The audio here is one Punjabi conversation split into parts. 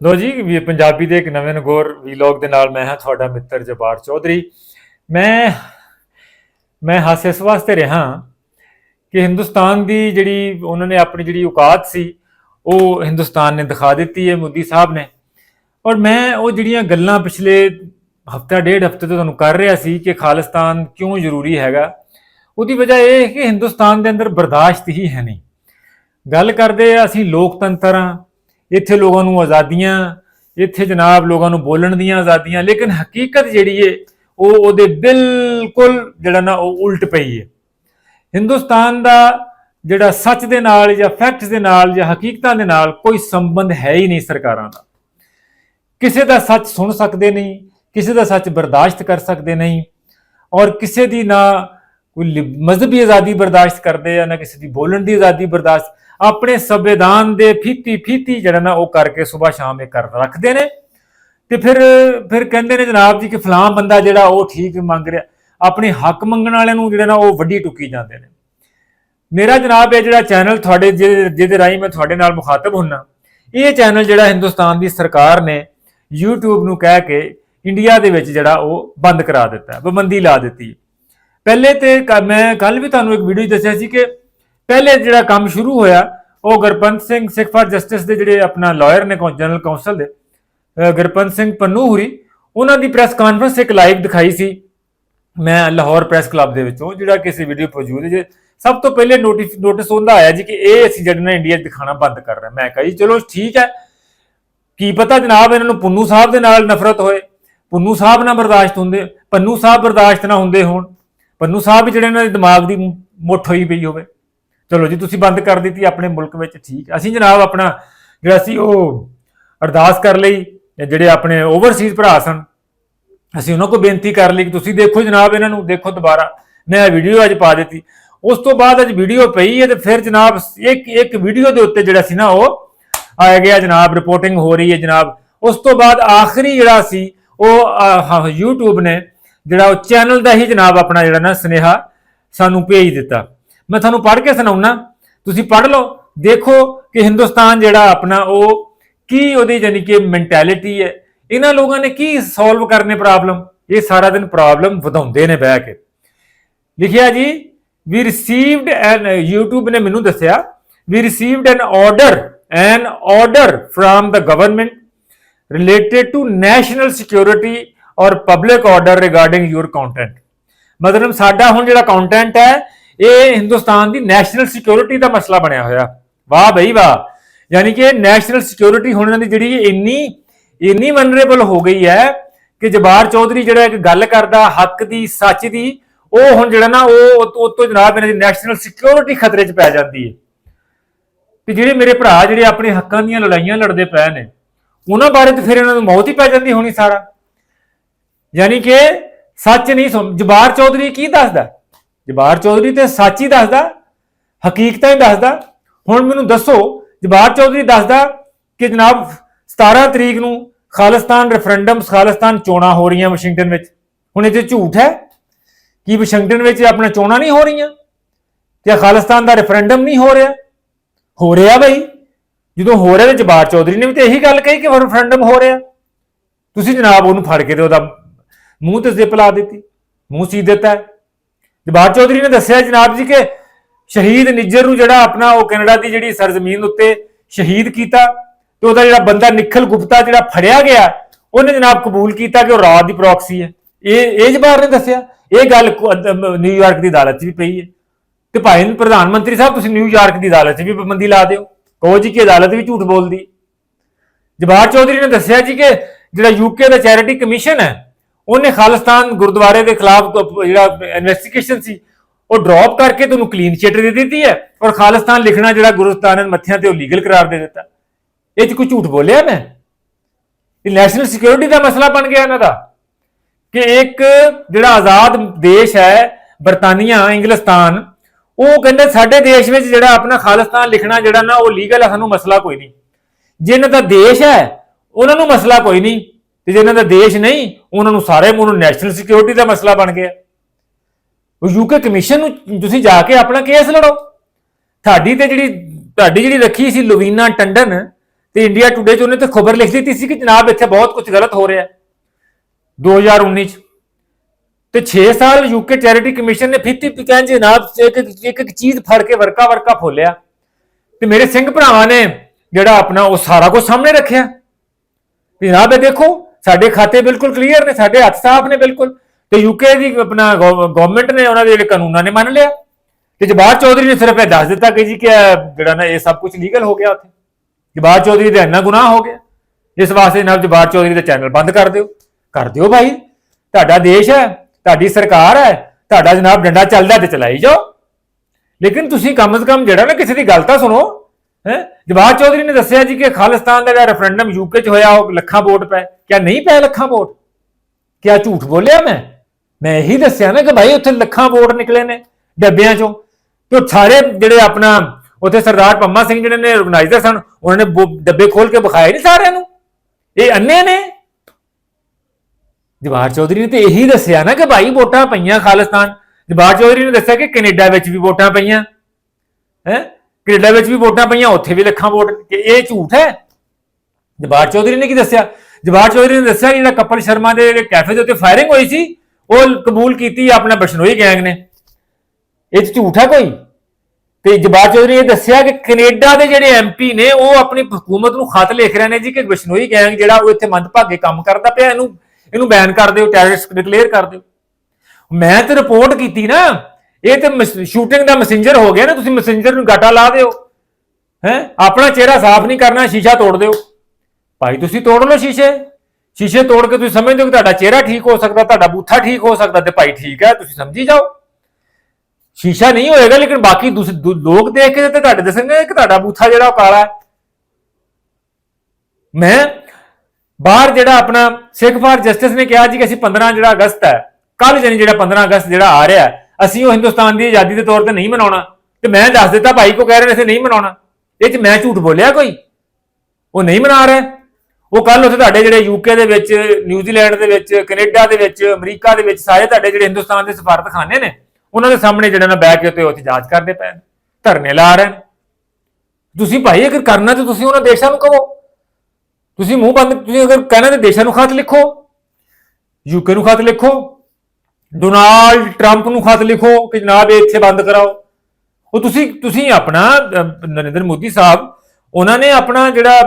ਲੋ ਜੀ, ਵੀ ਪੰਜਾਬੀ ਦੇ ਇੱਕ ਨਵੇਂ ਨਗੋਰ ਵਲੌਗ ਦੇ ਨਾਲ ਮੈਂ ਹਾਂ ਤੁਹਾਡਾ ਮਿੱਤਰ ਜਬਾਰ ਚੌਧਰੀ। ਮੈਂ ਮੈਂ ਹਾਸੇ ਇਸ ਵਾਸਤੇ ਰਿਹਾ ਕਿ ਹਿੰਦੁਸਤਾਨ ਦੀ ਜਿਹੜੀ ਉਹਨਾਂ ਨੇ ਆਪਣੀ ਜਿਹੜੀ ਔਕਾਤ ਸੀ, ਉਹ ਹਿੰਦੁਸਤਾਨ ਨੇ ਦਿਖਾ ਦਿੱਤੀ ਹੈ ਮੋਦੀ ਸਾਹਿਬ ਨੇ। ਔਰ ਮੈਂ ਉਹ ਜਿਹੜੀਆਂ ਗੱਲਾਂ ਪਿਛਲੇ ਹਫਤਾ, ਡੇਢ ਹਫ਼ਤੇ ਤੋਂ ਤੁਹਾਨੂੰ ਕਰ ਰਿਹਾ ਸੀ ਕਿ ਖਾਲਿਸਤਾਨ ਕਿਉਂ ਜ਼ਰੂਰੀ ਹੈਗਾ, ਉਹਦੀ ਵਜ੍ਹਾ ਇਹ ਹੈ ਕਿ ਹਿੰਦੁਸਤਾਨ ਦੇ ਅੰਦਰ ਬਰਦਾਸ਼ਤ ਹੀ ਹੈ ਨਹੀਂ। ਗੱਲ ਕਰਦੇ ਆ ਅਸੀਂ ਲੋਕਤੰਤਰ ਆ ਇੱਥੇ ਲੋਕਾਂ ਨੂੰ ਆਜ਼ਾਦੀਆਂ, ਇੱਥੇ ਜਨਾਬ ਲੋਕਾਂ ਨੂੰ ਬੋਲਣ ਦੀਆਂ ਆਜ਼ਾਦੀਆਂ, ਲੇਕਿਨ ਹਕੀਕਤ ਜਿਹੜੀ ਏ, ਉਹ ਉਹਦੇ ਬਿਲਕੁਲ ਜਿਹੜਾ ਨਾ ਉਹ ਉਲਟ ਪਈ ਏ। ਹਿੰਦੁਸਤਾਨ ਦਾ ਜਿਹੜਾ ਸੱਚ ਦੇ ਨਾਲ ਜਾਂ ਫੈਕਟਸ ਦੇ ਨਾਲ ਜਾਂ ਹਕੀਕਤਾਂ ਦੇ ਨਾਲ ਕੋਈ ਸੰਬੰਧ ਹੈ ਹੀ ਨਹੀਂ ਸਰਕਾਰਾਂ ਦਾ। ਕਿਸੇ ਦਾ ਸੱਚ ਸੁਣ ਸਕਦੇ ਨਹੀਂ, ਕਿਸੇ ਦਾ ਸੱਚ ਬਰਦਾਸ਼ਤ ਕਰ ਸਕਦੇ ਨਹੀਂ, ਔਰ ਕਿਸੇ ਦੀ ਨਾ ਕੋਈ ਲਿ- ਮਜ਼ਹਬੀ ਆਜ਼ਾਦੀ ਬਰਦਾਸ਼ਤ ਕਰਦੇ ਆ, ਨਾ ਕਿਸੇ ਦੀ ਬੋਲਣ ਦੀ ਆਜ਼ਾਦੀ ਬਰਦਾਸ਼ਤ ਆਪਣੇ ਸੰਵਿਧਾਨ ਦੇ ਫੀਤੀ ਫੀਤੀ ਜਿਹੜਾ ਨਾ ਉਹ ਕਰਕੇ ਸਵੇਰ ਸ਼ਾਮ ਇਹ ਕਰ ਰੱਖਦੇ ਨੇ। ਤੇ ਫਿਰ ਫਿਰ ਕਹਿੰਦੇ ਨੇ ਜਨਾਬ ਜੀ ਕਿ ਫਲਾਮ ਬੰਦਾ ਜਿਹੜਾ ਉਹ ਠੀਕ ਮੰਗ ਰਿਹਾ, ਆਪਣੇ ਹੱਕ ਮੰਗਣ ਵਾਲਿਆਂ ਨੂੰ ਜਿਹੜਾ ਨਾ ਉਹ ਵੱਡੀ ਟੁੱਕੀ ਜਾਂਦੇ ਨੇ। ਮੇਰਾ ਜਨਾਬ ਇਹ ਜਿਹੜਾ ਚੈਨਲ ਤੁਹਾਡੇ ਜਿਹਦੇ ਜਿਹਦੇ ਰਾਹੀਂ ਮੈਂ ਤੁਹਾਡੇ ਨਾਲ ਮੁਖਾਤਬ ਹੁੰਨਾ, ਇਹ ਚੈਨਲ ਜਿਹੜਾ ਹਿੰਦੁਸਤਾਨ ਦੀ ਸਰਕਾਰ ਨੇ YouTube ਨੂੰ ਕਹਿ ਕੇ ਇੰਡੀਆ ਦੇ ਵਿੱਚ ਜਿਹੜਾ ਉਹ ਬੰਦ ਕਰਾ ਦਿੱਤਾ, ਪਾਬੰਦੀ ਲਾ ਦਿੱਤੀ। ਪਹਿਲੇ ਤੇ ਕ- ਮੈਂ ਕੱਲ ਵੀ ਤੁਹਾਨੂੰ ਇੱਕ ਵੀਡੀਓ ਦੱਸਿਆ ਸੀ ਕਿ ਪਹਿਲੇ ਜਿਹੜਾ ਕੰਮ ਸ਼ੁਰੂ ਹੋਇਆ, ਉਹ ਗੁਰਪੰਤ ਸਿੰਘ ਸਿੱਖ ਫਾਰ ਜਸਟਿਸ ਦੇ ਜਿਹੜੇ ਆਪਣਾ ਲਾਇਰ ਨੇ ਜਨਰਲ ਕਾਉਂਸਲ ਦੇ, ਅਹ ਗੁਰਪੰਤ ਸਿੰਘ ਪੰਨੂ ਹੁਰੀ, ਉਹਨਾਂ ਦੀ ਪ੍ਰੈਸ ਕਾਨਫਰੰਸ ਇੱਕ ਲਾਈਵ ਦਿਖਾਈ ਸੀ ਮੈਂ ਲਾਹੌਰ ਪ੍ਰੈਸ ਕਲੱਬ ਦੇ ਵਿੱਚੋਂ, ਜਿਹੜਾ ਕਿਸੇ ਵੀਡੀਓ ਮੌਜੂਦ ਹੈ। ਸਭ ਤੋਂ ਪਹਿਲੇ ਨੋਟਿਸ ਨੋਟਿਸ ਹੁੰਦਾ ਆਇਆ ਜੀ ਕਿ ਇਹ ਅਸੀਂ ਜਿਹੜਾ ਨਾ ਇੰਡੀਆ 'ਚ ਦਿਖਾਣਾ ਬੰਦ ਕਰ ਰਹੇ ਮੈਂ ਕਹੀ ਚਲੋ ਠੀਕ ਹੈ। ਕੀ ਪਤਾ ਜਨਾਬ ਇਹਨਾਂ ਨੂੰ ਪੁੰਨੂ ਸਾਹਿਬ ਦੇ ਨਾਲ ਨਫ਼ਰਤ ਹੋਏ। ਪੁੰਨੂ ਸਾਹਿਬ ਨਾ ਬਰਦਾਸ਼ਤ ਹੁੰਦੇ ਪੰਨੂ ਸਾਹਿਬ ਬਰਦਾਸ਼ਤ ਨਾ ਹੁੰਦੇ ਹੋਣ। ਪੰਨੂ ਸਾਹਿਬ ਵੀ ਜਿਹੜੇ ਇਹਨਾਂ ਦੇ ਦਿਮਾਗ ਦੀ ਮੁੱਠ ਹੋਈ ਪਈ ਹੋਵੇ। ਚਲੋ ਜੀ ਤੁਸੀਂ ਬੰਦ ਕਰ ਦਿੱਤੀ ਆਪਣੇ ਮੁਲਕ ਵਿੱਚ ਠੀਕ। ਅਸੀਂ ਜਨਾਬ ਆਪਣਾ ਜਿਹੜਾ ਸੀ ਉਹ ਅਰਦਾਸ ਕਰ ਲਈ ਜਿਹੜੇ ਆਪਣੇ ਓਵਰਸੀਜ਼ ਭਰਾ ਸਨ ਅਸੀਂ ਉਹਨਾਂ ਕੋਲ ਬੇਨਤੀ ਕਰ ਲਈ ਕਿ ਤੁਸੀਂ ਦੇਖੋ ਜਨਾਬ ਇਹਨਾਂ ਨੂੰ ਦੇਖੋ ਦੁਬਾਰਾ। ਮੈਂ ਵੀਡੀਓ ਅੱਜ ਪਾ ਦਿੱਤੀ। ਉਸ ਤੋਂ ਬਾਅਦ ਅੱਜ ਵੀਡੀਓ ਪਈ ਹੈ ਤੇ ਫਿਰ ਜਨਾਬ ਇੱਕ ਇੱਕ ਵੀਡੀਓ ਦੇ ਉੱਤੇ ਜਿਹੜਾ ਸੀ ਨਾ ਉਹ ਆਇਆ ਗਿਆ ਜਨਾਬ ਰਿਪੋਰਟਿੰਗ ਹੋ ਰਹੀ ਹੈ ਜਨਾਬ। ਉਸ ਤੋਂ ਬਾਅਦ ਆਖਰੀ ਜਿਹੜਾ ਸੀ ਉਹ ਆਹ, YouTube ਨੇ ਜਿਹੜਾ ਉਹ ਚੈਨਲ ਦਾ ਹੀ ਜਨਾਬ ਆਪਣਾ ਜਿਹੜਾ ਨਾ ਸੁਨੇਹਾ ਸਾਨੂੰ ਭੇਜ ਦਿੱਤਾ। ਮੈਂ ਤੁਹਾਨੂੰ ਪੜ੍ਹ ਕੇ ਸੁਣਾਉਣਾ ਤੁਸੀਂ ਪੜ੍ਹ ਲਓ। ਦੇਖੋ ਕਿ ਹਿੰਦੁਸਤਾਨ ਜਿਹੜਾ ਆਪਣਾ ਉਹ ਕੀ ਉਹਦੀ ਜਾਨੀ ਕਿ ਮੈਂਟੈਲਿਟੀ ਹੈ। ਇਹਨਾਂ ਲੋਕਾਂ ਨੇ ਕੀ ਸੋਲਵ ਕਰਨੇ ਪ੍ਰੋਬਲਮ ਇਹ ਸਾਰਾ ਦਿਨ ਪ੍ਰੋਬਲਮ ਵਧਾਉਂਦੇ ਨੇ ਬਹਿ ਕੇ। ਲਿਖਿਆ ਜੀ ਵੀ ਰਿਸੀਵਡ ਐਨ YouTube ਨੇ ਮੈਨੂੰ ਦੱਸਿਆ ਵੀ received an order an order from the government related to national security ਔਰ public order regarding your content. ਮਤਲਬ ਸਾਡਾ ਹੁਣ ਜਿਹੜਾ ਕੰਟੈਂਟ ਹੈ ਇਹ ਹਿੰਦੁਸਤਾਨ ਦੀ ਨੈਸ਼ਨਲ ਸਿਕਿਉਰਿਟੀ ਦਾ ਮਸਲਾ ਬਣਿਆ ਹੋਇਆ। ਵਾਹ ਬਈ ਵਾਹ। ਯਾਨੀ ਕਿ ਨੈਸ਼ਨਲ ਸਿਕਿਉਰਿਟੀ ਹੁਣ ਇਹਨਾਂ ਦੀ ਜਿਹੜੀ ਇੰਨੀ ਇੰਨੀ ਵਨਰੇਬਲ ਹੋ ਗਈ ਹੈ ਕਿ ਜਬਾਰ ਚੌਧਰੀ ਜਿਹੜਾ ਇੱਕ ਗੱਲ ਕਰਦਾ, ਹੱਕ ਦੀ, ਸੱਚ ਦੀ, ਉਹ ਹੁਣ ਜਿਹੜਾ ਨਾ ਉਹ ਉਹ ਤੋਂ ਜਨਾਬ ਇਹਨਾਂ ਦੀ ਨੈਸ਼ਨਲ ਸਿਕਿਉਰਿਟੀ ਖਤਰੇ 'ਚ ਪੈ ਜਾਂਦੀ ਹੈ। ਤੇ ਜਿਹੜੇ ਮੇਰੇ ਭਰਾ ਜਿਹੜੇ ਆਪਣੇ ਹੱਕਾਂ ਦੀਆਂ ਲੜਾਈਆਂ ਲੜਦੇ ਪਏ ਨੇ, ਉਹਨਾਂ ਬਾਰੇ ਤਾਂ ਫਿਰ ਇਹਨਾਂ ਨੂੰ ਮੌਤ ਹੀ ਪੈ ਜਾਂਦੀ ਹੋਣੀ ਸਾਰਾ। ਯਾਨੀ ਕਿ ਸੱਚ ਨਹੀਂ ਸੁਣ ਜਬਾਰ ਚੌਧਰੀ ਕੀ ਦੱਸਦਾ? ਜਬਾਰ ਚੌਧਰੀ ਤੇ ਸੱਚ ਹੀ ਦੱਸਦਾ, ਹਕੀਕਤਾਂ ਹੀ ਦੱਸਦਾ। ਹੁਣ ਮੈਨੂੰ ਦੱਸੋ, ਜਬਾਰ ਚੌਧਰੀ ਦੱਸਦਾ ਕਿ ਜਨਾਬ 17 ਤਰੀਕ ਨੂੰ ਖਾਲਿਸਤਾਨ ਰੈਫਰੈਂਡਮ ਖਾਲਿਸਤਾਨ ਚੋਣਾਂ ਹੋ ਰਹੀਆਂ ਵਾਸ਼ਿੰਗਟਨ ਵਿੱਚ। ਹੁਣ ਇਹ 'ਚ ਝੂਠ ਹੈ, ਕਿ ਵਾਸ਼ਿੰਗਟਨ ਵਿੱਚ ਆਪਣਾ ਚੋਣਾਂ ਨਹੀਂ ਹੋ ਰਹੀਆਂ? ਤੇ ਖਾਲਿਸਤਾਨ ਦਾ ਰੈਫਰੈਂਡਮ ਨਹੀਂ ਹੋ ਰਿਹਾ? ਹੋ ਰਿਹਾ ਬਈ। ਜਦੋਂ ਹੋ ਰਿਹਾ ਤੇ ਜਬਾਰ ਚੌਧਰੀ ਨੇ ਵੀ ਤੇ ਇਹੀ ਗੱਲ ਕਹੀ ਕਿ ਰੈਫਰੈਂਡਮ ਹੋ ਰਿਹਾ। ਤੁਸੀਂ ਜਨਾਬ ਉਹਨੂੰ ਫੜ ਕੇ ਤੇ ਉਹਦਾ ਮੂੰਹ ਤੇ ਜ਼ਿਪ ਲਾ ਦਿੱਤੀ। ਮੂੰਹ ਸੀ ਦਿੱਤਾ। ਹੈ। ਚੌਧਰੀ ਨੇ ਦੱਸਿਆ ਜਨਾਬ ਜੀ ਕਿ ਸ਼ਹੀਦ ਨਿੱਜਰ ਨੂੰ ਜਿਹੜਾ ਆਪਣਾ ਉਹ ਕੈਨੇਡਾ ਦੀ ਜਿਹੜੀ ਸਰਜ਼ਮੀਨ ਉੱਤੇ ਸ਼ਹੀਦ ਕੀਤਾ ਤੇ ਉਹਦਾ ਜਿਹੜਾ ਬੰਦਾ ਨਿਖਲ ਗੁਪਤਾ ਜਿਹੜਾ ਫੜਿਆ ਗਿਆ, ਉਹਨੇ ਜਨਾਬ ਕਬੂਲ ਕੀਤਾ ਕਿ ਉਹ ਰਾਤ ਦੀ ਪ੍ਰੋਕਸੀ ਹੈ। ਇਹ ਇਹ ਜਬਾਰ ਨੇ ਦੱਸਿਆ। ਇਹ ਗੱਲ ਨਿਊਯਾਰਕ ਦੀ ਅਦਾਲਤ 'ਚ ਵੀ ਪਈ ਹੈ। ਤੇ ਭਾਈ ਪ੍ਰਧਾਨ ਮੰਤਰੀ ਸਾਹਿਬ, ਤੁਸੀਂ ਨਿਊਯਾਰਕ ਦੀ ਅਦਾਲਤ 'ਚ ਵੀ ਪਾਬੰਦੀ ਲਾ ਦਿਓ। ਕਹੋ ਜੀ ਕਿ ਅਦਾਲਤ ਵੀ ਝੂਠ ਬੋਲਦੀ। ਜਵਾਹਰ ਚੌਧਰੀ ਨੇ ਦੱਸਿਆ ਜੀ ਕਿ ਜਿਹੜਾ ਯੂਕੇ ਦਾ ਚੈਰਿਟੀ ਕਮਿਸ਼ਨ ਹੈ ਉਹਨੇ ਖਾਲਿਸਤਾਨ ਗੁਰਦੁਆਰੇ ਦੇ ਖਿਲਾਫ ਜਿਹੜਾ ਇਨਵੈਸਟੀਗੇਸ਼ਨ ਸੀ, ਉਹ ਡ੍ਰੌਪ ਕਰਕੇ ਤੁਹਾਨੂੰ ਕਲੀਨ ਚਿੱਟ ਦੇ ਦਿੱਤੀ ਹੈ ਔਰ ਖਾਲਿਸਤਾਨ ਲਿਖਣਾ ਜਿਹੜਾ ਗੁਰਸਤਾਨ ਮੱਥਿਆਂ ਤੇ ਉਹ ਲੀਗਲ ਕਰਾਰ ਦੇ ਦਿੱਤਾ। ਇਹ ਚ ਕੋਈ ਝੂਠ ਬੋਲਿਆ ਮੈਂ? ਇਹ ਨੈਸ਼ਨਲ ਸਿਕਿਉਰਿਟੀ ਦਾ ਮਸਲਾ ਬਣ ਗਿਆ ਇਹਨਾਂ ਦਾ। ਕਿ ਇੱਕ ਜਿਹੜਾ ਆਜ਼ਾਦ ਦੇਸ਼ ਹੈ, ਬਰਤਾਨੀਆ, ਇੰਗਲਿਸਤਾਨ, ਉਹ ਕਹਿੰਦੇ ਸਾਡੇ ਦੇਸ਼ ਵਿੱਚ ਜਿਹੜਾ ਆਪਣਾ ਖਾਲਿਸਤਾਨ ਲਿਖਣਾ ਜਿਹੜਾ ਨਾ, ਉਹ ਲੀਗਲ ਹੈ ਸਾਨੂੰ ਮਸਲਾ ਕੋਈ ਨਹੀਂ। ਜਿਨ੍ਹਾਂ ਦਾ ਦੇਸ਼ ਹੈ, ਉਹਨਾਂ ਨੂੰ ਮਸਲਾ ਕੋਈ ਨਹੀਂ। ਤੇ ਜਿਨ੍ਹਾਂ ਦਾ ਦੇਸ਼ ਨਹੀਂ, ਉਹਨਾਂ ਨੂੰ ਸਾਰੇ ਨੂੰ ਨੈਸ਼ਨਲ ਸਿਕਿਉਰਿਟੀ ਦਾ ਮਸਲਾ ਬਣ ਗਿਆ। ਉਹ ਯੂਕੇ ਕਮਿਸ਼ਨ ਨੂੰ ਤੁਸੀਂ ਜਾ ਕੇ ਆਪਣਾ ਕੇਸ ਲੜੋ। ਤੁਹਾਡੀ ਤੇ ਜਿਹੜੀ, ਤੁਹਾਡੀ ਜਿਹੜੀ ਰੱਖੀ ਸੀ ਲੁਵੀਨਾ ਟੰਡਨ, ਤੇ ਇੰਡੀਆ ਟੁਡੇ 'ਚ ਉਹਨੇ ਤੇ ਖਬਰ ਲਿਖ ਦਿੱਤੀ ਸੀ ਕਿ ਜਨਾਬ ਇੱਥੇ ਬਹੁਤ ਕੁਝ ਗਲਤ ਹੋ ਰਿਹਾ। ਹੈ 2019 ਚ। ਤੇ 6 ਸਾਲ ਯੂਕੇ ਚੈਰਿਟੀ ਕਮਿਸ਼ਨ ਨੇ ਫਿੱਤੀ ਪਿਕਾਂ ਜਨਾਬ ਇੱਕ ਇੱਕ ਇੱਕ ਚੀਜ਼ ਫੜ ਕੇ ਵਰਕਾ ਵਰਕਾ ਫੋਲਿਆ, ਤੇ ਮੇਰੇ ਸਿੰਘ ਭਰਾਵਾਂ ਨੇ ਜਿਹੜਾ ਆਪਣਾ ਉਹ ਸਾਰਾ ਕੁਝ ਸਾਹਮਣੇ ਰੱਖਿਆ। ਵੀ ਜਨਾਬ ਇਹ ਦੇਖੋ ਸਾਡੇ ਖਾਤੇ ਬਿਲਕੁਲ ਕਲੀਅਰ ਨੇ, ਸਾਡੇ ਹੱਥ ਸਾਫ਼ ਨੇ ਬਿਲਕੁਲ। ਤੇ ਯੂਕੇ ਦੀ ਆਪਣਾ ਗਵਰਨਮੈਂਟ ਨੇ ਉਹਨਾਂ ਦੇ ਜਿਹੜੇ ਕਾਨੂੰਨਾਂ ਨੇ ਮੰਨ ਲਿਆ। ਤੇ ਜਵਾਹਰ ਚੌਧਰੀ ਨੇ ਸਿਰਫ ਇਹ ਦੱਸ ਦਿੱਤਾ ਕਿ ਜੀ ਕਿ ਜਿਹੜਾ ਨਾ ਇਹ ਸਭ ਕੁਝ ਲੀਗਲ ਹੋ ਗਿਆ ਉੱਥੇ। ਜਵਾਹਰ ਚੌਧਰੀ ਦਾ ਇੰਨਾ ਗੁਨਾਹ ਹੋ ਗਿਆ। ਇਸ ਵਾਸਤੇ ਜਨਾਬ ਜਵਾਹਰ ਚੌਧਰੀ ਦਾ ਚੈਨਲ ਬੰਦ ਕਰ ਦਿਓ। ਕਰ ਦਿਓ ਭਾਈ। ਤੁਹਾਡਾ ਦੇਸ਼ ਹੈ, ਤੁਹਾਡੀ ਸਰਕਾਰ ਹੈ, ਤੁਹਾਡਾ ਜਨਾਬ ਡੰਡਾ ਚੱਲਦਾ ਤੇ ਚਲਾਈ ਜਾਓ। ਲੇਕਿਨ ਤੁਸੀਂ ਕਮ ਸੇ ਕਮ ਜਿਹੜਾ ਨਾ ਕਿਸੇ ਦੀ ਗੱਲ ਤਾਂ ਸੁਣੋ, ਹੈ? ਜਵਾਹਰ ਚੌਧਰੀ ਨੇ ਦੱਸਿਆ ਜੀ ਕਿ ਖਾਲਿਸਤਾਨ ਦਾ ਜਿਹੜਾ ਰੈਫਰੈਂਡਮ ਯੂਕੇ 'ਚ ਹੋਇਆ, ਉਹ ਲੱਖਾਂ ਵੋਟ ਪਏ। ਕਿਆ ਨਹੀਂ ਪਏ ਲੱਖਾਂ ਵੋਟ? ਕਿਆ ਝੂਠ ਬੋਲਿਆ ਮੈਂ? ਮੈਂ ਇਹੀ ਦੱਸਿਆ ਨਾ ਕਿ ਭਾਈ ਉੱਥੇ ਲੱਖਾਂ ਵੋਟ ਨਿਕਲੇ ਨੇ ਡੱਬਿਆਂ 'ਚੋਂ। ਤੇ ਉਹ ਸਾਰੇ ਜਿਹੜੇ ਆਪਣਾ ਉੱਥੇ ਸਰਦਾਰ ਪੰਮਾ ਸਿੰਘ ਜਿਹੜੇ ਨੇ ਆਰਗੇਨਾਈਜ਼ਰ ਸਨ, ਉਹਨਾਂ ਨੇ ਬੋ- ਡੱਬੇ ਖੋਲ ਕੇ ਵਿਖਾਏ ਨਹੀਂ ਸਾਰਿਆਂ ਨੂੰ। ਇਹ ਅੰਨੇ ਨੇ। ਜਵਾਹਰ ਚੌਧਰੀ ਨੇ ਤੇ ਇਹੀ ਦੱਸਿਆ ਨਾ ਕਿ ਭਾਈ ਵੋਟਾਂ ਪਈਆਂ ਖਾਲਿਸਤਾਨ। ਜਵਾਹਰ ਚੌਧਰੀ ਨੇ ਦੱਸਿਆ ਕਿ ਕੈਨੇਡਾ ਵਿੱਚ ਵੀ ਵੋਟਾਂ ਪਈਆਂ। ਹੈ? ਕੈਨੇਡਾ ਵਿੱਚ ਵੀ ਵੋਟਾਂ ਪਈਆਂ, ਉੱਥੇ ਵੀ ਲੱਖਾਂ ਵੋਟ। ਕਿ ਇਹ ਝੂਠ ਹੈ। ਜਵਾਹਰ ਚੌਧਰੀ ਨੇ ਕੀ ਦੱਸਿਆ? ਜਵਾਹਰ ਚੌਧਰੀ ਨੇ ਦੱਸਿਆ ਕਿ ਜਿਹੜਾ ਕਪਲ ਸ਼ਰਮਾ ਦੇ ਜਿਹੜੇ ਕੈਫੇ ਦੇ ਉੱਤੇ ਫਾਇਰਿੰਗ ਹੋਈ ਸੀ, ਉਹ ਕਬੂਲ ਕੀਤੀ ਆਪਣਾ ਬਸ਼ਨੋਈ ਗੈਂਗ ਨੇ। ਇਹ 'ਚ ਝੂਠ ਹੈ ਕੋਈ? ਤੇ ਜਵਾਹਰ ਚੌਧਰੀ ਇਹ ਦੱਸਿਆ ਕਿ ਕੈਨੇਡਾ ਦੇ ਜਿਹੜੇ ਐਮਪੀ ਨੇ, ਉਹ ਆਪਣੀ ਹਕੂਮਤ ਨੂੰ ਖਤ ਲਿਖ ਰਹੇ ਨੇ ਜੀ ਕਿ ਬਸ਼ਨੋਈ ਗੈਂਗ ਜਿਹੜਾ, ਉਹ ਇੱਥੇ ਮੰਦਭਾਗੇ ਕੰਮ ਕਰਦਾ ਪਿਆ, ਇਹਨੂੰ ਇਹਨੂੰ ਬੈਨ ਕਰ ਦਿਓ ਟੈਰਰਿਸਟ ਡਿਕਲੇਅਰ ਕਰ ਦਿਓ। ਮੈਂ ਤੇ ਰਿਪੋਰਟ ਕੀਤੀ ਨਾ, ਇਹ ਤੇ ਸ਼ੂਟਿੰਗ ਦਾ ਮੈਸੇਂਜਰ ਹੋ ਗਿਆ ਨਾ, ਤੁਸੀਂ ਮੈਸੇਂਜਰ ਨੂੰ ਗਾਟਾ ਲਾ ਦਿਓ। ਹੈ? ਆਪਣਾ ਚਿਹਰਾ ਸਾਫ਼ ਨਹੀਂ ਕਰਨਾ, ਸ਼ੀਸ਼ਾ ਤੋੜ ਦਿਓ। ਭਾਈ ਤੁਸੀਂ ਤੋੜ ਲਓ ਸ਼ੀਸ਼ੇ। ਸ਼ੀਸ਼ੇ ਤੋੜ ਕੇ ਤੁਸੀਂ ਸਮਝਦੇ ਹੋ ਕਿ ਤੁਹਾਡਾ ਚਿਹਰਾ ਠੀਕ ਹੋ ਸਕਦਾ, ਤੁਹਾਡਾ ਬੂਥਾ ਠੀਕ ਹੋ ਸਕਦਾ ਤੇ ਭਾਈ ਠੀਕ ਹੈ, ਤੁਸੀਂ ਸਮਝੀ ਜਾਓ। ਸ਼ੀਸ਼ਾ ਨਹੀਂ ਹੋਏਗਾ, ਲੇਕਿਨ ਬਾਕੀ ਦੂਸ- ਦੂ- ਲੋਕ ਦੇਖ ਕੇ ਤੇ ਤੁਹਾਡੇ ਦੱਸਣਗੇ ਕਿ ਤੁਹਾਡਾ ਬੂਥਾ ਜਿਹੜਾ ਉਹ ਕਾਲਾ ਹੈ। ਮੈਂ ਬਾਹਰ ਜਿਹੜਾ ਆਪਣਾ ਸਿੱਖ ਫਾਰ ਜਸਟਿਸ ਨੇ ਕਿਹਾ ਜੀ ਕਿ ਅਸੀਂ 15 ਜਿਹੜਾ ਅਗਸਤ ਹੈ ਕੱਲ ਜਾਨੀ ਜਿਹੜਾ 15 ਅਗਸਤ ਜਿਹੜਾ ਆ ਰਿਹਾ ਅਸੀਂ ਉਹ ਹਿੰਦੁਸਤਾਨ ਦੀ ਆਜ਼ਾਦੀ ਦੇ ਤੌਰ ਤੇ ਨਹੀਂ ਮਨਾਉਣਾ। ਤੇ ਮੈਂ ਦੱਸ ਦਿੱਤਾ, ਭਾਈ ਕੋ ਕਹਿ ਰਹੇ ਨੇ ਅਸੀਂ ਨਹੀਂ ਮਨਾਉਣਾ। ਇਹ ਚ ਮੈਂ ਝੂਠ ਬੋਲਿਆ ਕੋਈ? ਉਹ ਨਹੀਂ ਮਨਾ ਰਿਹਾ। ਉਹ ਕੱਲ ਉੱਥੇ ਤੁਹਾਡੇ ਜਿਹੜੇ ਯੂਕੇ ਦੇ ਵਿੱਚ ਨਿਊਜ਼ੀਲੈਂਡ ਦੇ ਵਿੱਚ ਕੈਨੇਡਾ ਦੇ ਵਿੱਚ ਅਮਰੀਕਾ ਦੇ ਵਿੱਚ ਸਾਰੇ ਤੁਹਾਡੇ ਜਿਹੜੇ ਹਿੰਦੁਸਤਾਨ ਦੇ ਸਫਾਰਤਖਾਨੇ ਨੇ, ਉਹਨਾਂ ਦੇ ਸਾਹਮਣੇ ਜਿਹੜਾ ਨਾ ਬਹਿ ਕੇ ਉੱਤੇ ਉੱਥੇ ਜਾਂਚ ਕਰਦੇ ਪਏ ਨੇ, ਧਰਨੇ ਲਾ ਰਹੇ ਨੇ। ਤੁਸੀਂ ਭਾਈ ਅਗਰ ਕਰਨਾ ਤੇ ਤੁਸੀਂ ਉਹਨਾਂ ਦੇਸ਼ਾਂ ਨੂੰ ਕਹੋ। ਤੁਸੀਂ ਮੂੰਹ ਬੰਦ, ਤੁਸੀਂ ਅਗਰ ਕਹਿਣਾ ਤੇ ਦੇਸ਼ਾਂ ਨੂੰ ਖਤ ਲਿਖੋ। ਯੂਕੇ ਨੂੰ ਖਤ ਲਿਖੋ। ਡੋਨਾਲਡ ਟਰੰਪ ਨੂੰ ਖਤ ਲਿਖੋ ਕਿ ਜਨਾਬ ਇਹ ਇੱਥੇ ਬੰਦ ਕਰਾਓ। ਉਹ ਤੁਸੀਂ ਤੁਸੀਂ ਆਪਣਾ ਨਰਿੰਦਰ ਮੋਦੀ ਸਾਹਿਬ, ਉਹਨਾਂ ਨੇ ਆਪਣਾ ਜਿਹੜਾ